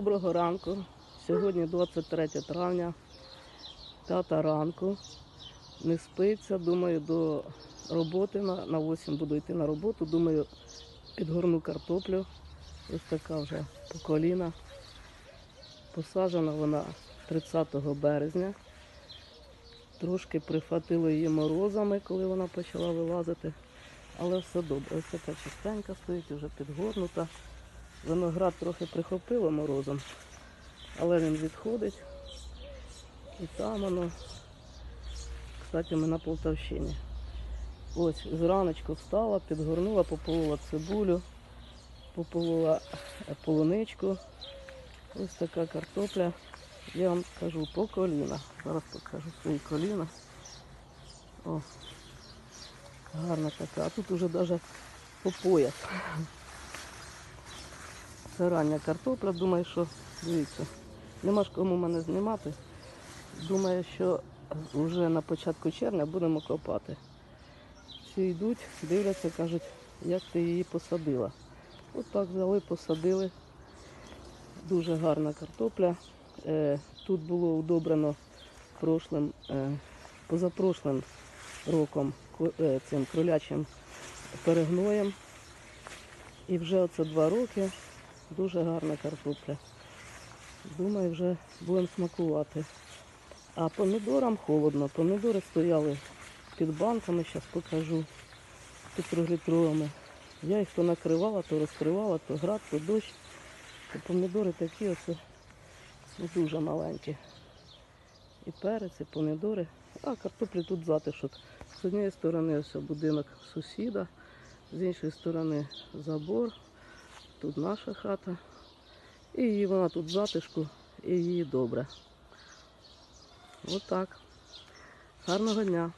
Доброго ранку. Сьогодні 23 травня, 5 ранку. Не спиться. Думаю, до роботи на, на 8 буду йти на роботу. Думаю, підгорну картоплю. Ось така вже по коліна. Посаджена вона 30 березня. Трошки прихватило її морозами, коли вона почала вилазити. Але все добре. Ось така чистенька стоїть, вже підгорнута. Виноград трохи прихопило морозом, але він відходить. І там воно, кстати, ми на Полтавщині. Ось зраночку встала, підгорнула, пополола цибулю, пополола е, полуничку. Ось така картопля. Я вам кажу по коліна. Зараз покажу свої коліна. О, гарна така. А тут уже навіть по пояс. Це рання картопля, думаю, що дивіться, нема ж кому мене знімати. Думаю, що вже на початку червня будемо копати. Всі йдуть, дивляться, кажуть, як ти її посадила. От так взяли, посадили. Дуже гарна картопля. Е, Тут було удобрено прошлим, е, позапрошлим роком е, цим кролячим перегноєм. І вже оце два роки дуже гарна картопля. Думаю, вже будемо смакувати. А помідорам холодно. Помідори стояли під банками, зараз покажу, під трьохлітровими. Я їх то накривала, то розкривала, то град, то дощ. То помідори такі ось ну, дуже маленькі. І перець, і помідори. А картоплі тут затишок. З однієї сторони ось будинок сусіда, з іншої сторони забор. Тут наша хата. І її вона тут затишку, і її добре. Отак. Гарного дня.